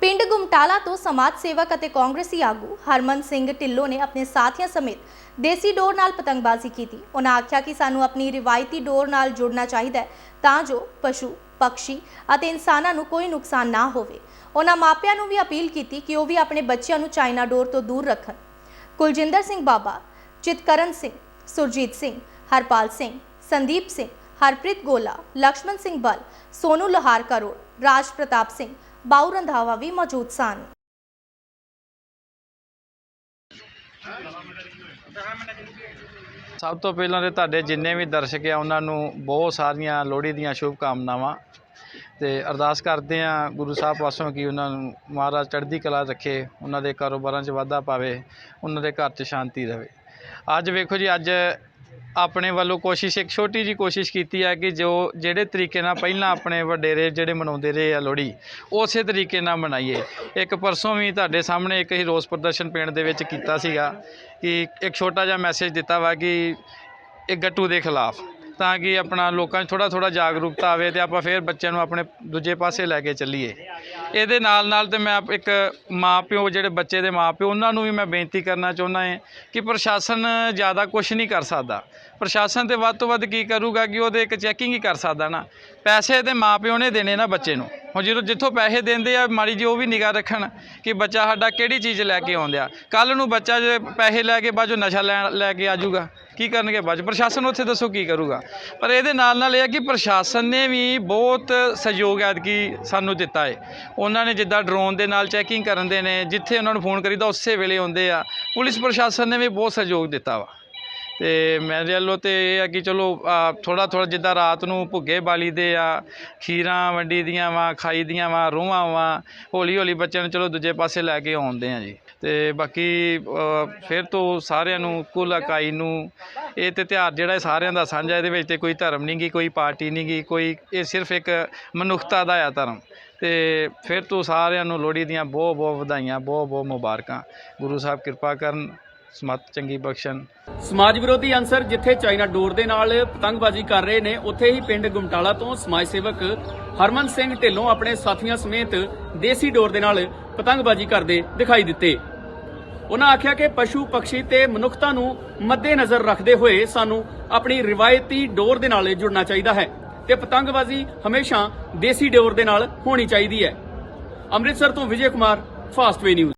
ਪਿੰਡ ਗੁੰਮਟਾਲਾ ਤੋਂ ਸਮਾਜ ਸੇਵਕ ਅਤੇ ਕਾਂਗਰਸੀ ਆਗੂ ਹਰਮਨ ਸਿੰਘ ਢਿੱਲੋਂ ਨੇ ਆਪਣੇ ਸਾਥੀਆਂ ਸਮੇਤ ਦੇਸੀ ਡੋਰ ਨਾਲ ਪਤੰਗਬਾਜ਼ੀ ਕੀਤੀ। ਉਹਨਾਂ ਆਖਿਆ ਕਿ ਸਾਨੂੰ ਆਪਣੀ ਰਿਵਾਇਤੀ ਡੋਰ ਨਾਲ ਜੁੜਨਾ ਚਾਹੀਦਾ ਹੈ ਤਾਂ ਜੋ ਪਸ਼ੂ ਪਕਸ਼ੀ ਅਤੇ ਇਨਸਾਨਾਂ ਨੂੰ ਕੋਈ ਨੁਕਸਾਨ ਨਾ ਹੋਵੇ। ਉਹਨਾਂ ਮਾਪਿਆਂ ਨੂੰ ਵੀ ਅਪੀਲ ਕੀਤੀ ਕਿ ਉਹ ਵੀ ਆਪਣੇ ਬੱਚਿਆਂ ਨੂੰ ਚਾਈਨਾ ਡੋਰ ਤੋਂ ਦੂਰ ਰੱਖਣ। ਕੁਲਜਿੰਦਰ ਸਿੰਘ ਬਾਬਾ, ਚਿਤਕਰਨ ਸਿੰਘ, ਸੁਰਜੀਤ ਸਿੰਘ, ਹਰਪਾਲ ਸਿੰਘ, ਸੰਦੀਪ ਸਿੰਘ, ਹਰਪ੍ਰੀਤ ਗੋਲਾ, ਲਕਸ਼ਮਣ ਸਿੰਘ ਬਲ, ਸੋਨੂ ਲੋਹਾਰ ਕਰੋੜ ਰਾਜ ਪ੍ਰਤਾਪ ਸਿੰਘ ਬਾਉ ਰੰਧਾਵਾ ਵੀ ਮੌਜੂਦ ਸਨ। ਸਭ ਤੋਂ ਪਹਿਲਾਂ ਤੇ ਤੁਹਾਡੇ ਜਿੰਨੇ ਵੀ ਦਰਸ਼ਕ ਆ, ਉਹਨਾਂ ਨੂੰ ਬਹੁਤ ਸਾਰੀਆਂ ਲੋਹੜੀ ਦੀਆਂ ਸ਼ੁਭ ਕਾਮਨਾਵਾਂ ਤੇ ਅਰਦਾਸ ਕਰਦੇ ਆ ਗੁਰੂ ਸਾਹਿਬ ਪਾਸੋਂ ਕਿ ਉਹਨਾਂ ਨੂੰ ਮਹਾਰਾਜ ਚੜ੍ਹਦੀ ਕਲਾ ਰੱਖੇ, ਉਹਨਾਂ ਦੇ ਕਾਰੋਬਾਰਾਂ 'ਚ ਵਾਧਾ ਪਾਵੇ, ਉਹਨਾਂ ਦੇ ਘਰ 'ਚ ਸ਼ਾਂਤੀ ਰਹੇ ਅੱਜ ਵੇਖੋ ਜੀ, ਅੱਜ ਆਪਣੇ ਵੱਲੋਂ ਕੋਸ਼ਿਸ਼, ਇੱਕ ਛੋਟੀ ਜੀ ਕੋਸ਼ਿਸ਼ ਕੀਤੀ ਹੈ ਕਿ ਜੋ ਜਿਹੜੇ ਤਰੀਕੇ ਨਾਲ ਪਹਿਲਾਂ ਆਪਣੇ ਵਡੇਰੇ ਜਿਹੜੇ ਮਨਾਉਂਦੇ ਰਹੇ ਆ ਲੋਹੜੀ, ਉਸੇ ਤਰੀਕੇ ਨਾਲ ਮਨਾਈਏ। ਇੱਕ ਪਰਸੋਂ ਵੀ ਤੁਹਾਡੇ ਸਾਹਮਣੇ ਇੱਕ ਹੀ ਰੋਸ ਪ੍ਰਦਰਸ਼ਨ ਪਿੰਡ ਦੇ ਵਿੱਚ ਕੀਤਾ ਸੀਗਾ ਕਿ ਇੱਕ ਛੋਟਾ ਜਿਹਾ ਮੈਸੇਜ ਦਿੱਤਾ ਵਾ ਕਿ ਇਹ ਗੱਟੂ ਦੇ ਖਿਲਾਫ। ਤਾਂ ਕਿ ਆਪਣਾ ਲੋਕਾਂ 'ਚ ਥੋੜਾ ਥੋੜਾ ਜਾਗਰੂਕਤਾ ਆਵੇ ਤੇ ਆਪਾਂ ਫਿਰ ਬੱਚਿਆਂ ਨੂੰ ਆਪਣੇ ਦੂਜੇ ਪਾਸੇ ਲੈ ਕੇ ਚੱਲੀਏ। ਇਹਦੇ ਨਾਲ ਨਾਲ ਤੇ ਮੈਂ ਆਪ- ਇੱਕ ਮਾਂ ਪਿਓ ਜਿਹੜੇ ਬੱਚੇ ਦੇ ਮਾਂ ਪਿਓ ਉਹਨਾਂ ਨੂੰ ਵੀ ਮੈਂ ਬੇਨਤੀ ਕਰਨਾ ਚਾਹੁੰਦਾ ਹਾਂ ਕਿ ਪ੍ਰਸ਼ਾਸਨ ਜ਼ਿਆਦਾ ਕੁਝ ਨਹੀਂ ਕਰ ਸਕਦਾ। ਪ੍ਰਸ਼ਾਸਨ ਤੇ ਵੱਧ ਤੋਂ ਵੱਧ ਕੀ ਕਰੂਗਾ ਕਿ ਉਹਦੇ ਇੱਕ ਚੈਕਿੰਗ ਹੀ ਕਰ ਸਕਦਾ ਨਾ। ਪੈਸੇ ਤੇ ਮਾਂ ਪਿਓ ਨੇ ਦੇਣੇ ਨਾ ਬੱਚੇ ਨੂੰ। ਹੁਣ ਜਦੋਂ ਜਿੱਥੋਂ ਪੈਸੇ ਦਿੰਦੇ ਆ, ਮਾੜੀ ਜੀ ਉਹ ਵੀ ਨਿਗਾਹ ਰੱਖਣ ਕਿ ਬੱਚਾ ਸਾਡਾ ਕਿਹੜੀ ਚੀਜ਼ ਲੈ ਕੇ ਆਉਂਦਿਆ ਕੱਲ ਨੂੰ ਬੱਚਾ ਜੇ ਪੈਸੇ ਲੈ ਕੇ ਬਾਅਦ 'ਚੋਂ ਨਸ਼ਾ ਲੈਣ, ਲੈ ਕੇ ਆਜੂਗਾ, ਕੀ ਕਰਨਗੇ ਬਾਅਦ ਪ੍ਰਸ਼ਾਸਨ ਉੱਥੇ ਦੱਸੋ ਕੀ ਕਰੂਗਾ। ਪਰ ਇਹਦੇ ਨਾਲ ਨਾਲ ਇਹ ਹੈ ਕਿ ਪ੍ਰਸ਼ਾਸਨ ਨੇ ਵੀ ਬਹੁਤ ਸਹਿਯੋਗ ਐਤਕੀ ਸਾਨੂੰ ਦਿੱਤਾ ਹੈ ਉਹਨਾਂ ਨੇ ਜਿੱਦਾਂ ਡਰੋਨ ਦੇ ਨਾਲ ਚੈਕਿੰਗ ਕਰਨ ਦੇ ਨੇ, ਜਿੱਥੇ ਉਹਨਾਂ ਨੂੰ ਫੋਨ ਕਰੀਦਾ, ਉਸੇ ਵੇਲੇ ਆਉਂਦੇ ਆ। ਪੁਲਿਸ ਪ੍ਰਸ਼ਾਸਨ ਨੇ ਵੀ ਬਹੁਤ ਸਹਿਯੋਗ ਦਿੱਤਾ ਵਾ। ਤੇ ਮੇਰੇ ਵੱਲੋਂ ਤੇ ਇਹ ਆ ਕਿ ਚਲੋ ਥੋੜਾ ਥੋੜਾ ਜਿੱਦਾਂ ਰਾਤ ਨੂੰ ਭੁੱਗੇ ਬਾਲੀ ਦੇ ਆ, ਖੀਰਾਂ ਵੰਡੀ ਦੀਆਂ ਵਾ, ਖਾਈ ਦੀਆਂ ਵਾ, ਰੂਹਾਂ ਵਾ, ਹੌਲੀ ਹੌਲੀ ਬੱਚਿਆਂ ਨੂੰ ਚਲੋ ਦੂਜੇ ਪਾਸੇ ਲੈ ਕੇ ਆਉਂਦੇ ਆ ਜੀ। ਤੇ ਬਾਕੀ ਫਿਰ ਤੋਂ ਸਾਰਿਆਂ ਨੂੰ, ਕੁੱਲ ਇਕਾਈ ਨੂੰ, ਇਹ ਤੇ ਤਿਉਹਾਰ ਜਿਹੜਾ ਸਾਰਿਆਂ ਦਾ ਸਾਂਝਾ, ਇਹਦੇ ਵਿੱਚ ਤੇ ਕੋਈ ਧਰਮ ਨਹੀਂ ਗੀ, ਕੋਈ ਪਾਰਟੀ ਨਹੀਂ ਗੀ, ਕੋਈ, ਇਹ ਸਿਰਫ ਇੱਕ ਮਨੁੱਖਤਾ ਦਾ ਆ ਧਰਮ। ਤੇ ਫਿਰ ਤੋਂ ਸਾਰਿਆਂ ਨੂੰ ਲੋਹੜੀ ਦੀਆਂ ਬਹੁਤ ਬਹੁਤ ਵਧਾਈਆਂ ਬਹੁਤ ਬਹੁਤ ਮੁਬਾਰਕਾਂ। ਗੁਰੂ ਸਾਹਿਬ ਕਿਰਪਾ ਕਰਨ ਸਮਤ ਚੰਗੀ ਬਖਸ਼ਣ। ਸਮਾਜ ਵਿਰੋਧੀ ਅਨਸਰ ਜਿੱਥੇ ਚਾਈਨਾ ਡੋਰ ਦੇ ਨਾਲ ਪਤੰਗਬਾਜ਼ੀ ਕਰ ਰਹੇ ਨੇ, ਉੱਥੇ ਹੀ ਪਿੰਡ ਗੁਮਟਾਲਾ ਤੋਂ ਸਮਾਜ ਸੇਵਕ ਹਰਮਨ ਸਿੰਘ ਢਿੱਲੋਂ ਆਪਣੇ ਸਾਥੀਆਂ ਸਮੇਤ ਦੇਸੀ ਡੋਰ ਦੇ ਨਾਲ ਪਤੰਗਬਾਜ਼ੀ ਕਰਦੇ ਦਿਖਾਈ ਦਿੱਤੇ। ਉਹਨਾਂ ਆਖਿਆ ਕਿ ਪਸ਼ੂ ਪਕਸ਼ੀ ਤੇ ਮਨੁੱਖਤਾ ਨੂੰ ਮੱਦੇ ਨਜ਼ਰ ਰੱਖਦੇ ਹੋਏ ਸਾਨੂੰ ਆਪਣੀ ਰਿਵਾਇਤੀ ਡੋਰ ਦੇ ਨਾਲ ਜੁੜਨਾ ਚਾਹੀਦਾ ਹੈ ਤੇ ਪਤੰਗਬਾਜ਼ੀ ਹਮੇਸ਼ਾ ਦੇਸੀ ਡੋਰ ਦੇ ਨਾਲ ਹੋਣੀ ਚਾਹੀਦੀ ਹੈ। ਅੰਮ੍ਰਿਤਸਰ ਤੋਂ ਵਿਜੇ ਕੁਮਾਰ ਫਾਸਟਵੇ ਨਿਊਜ਼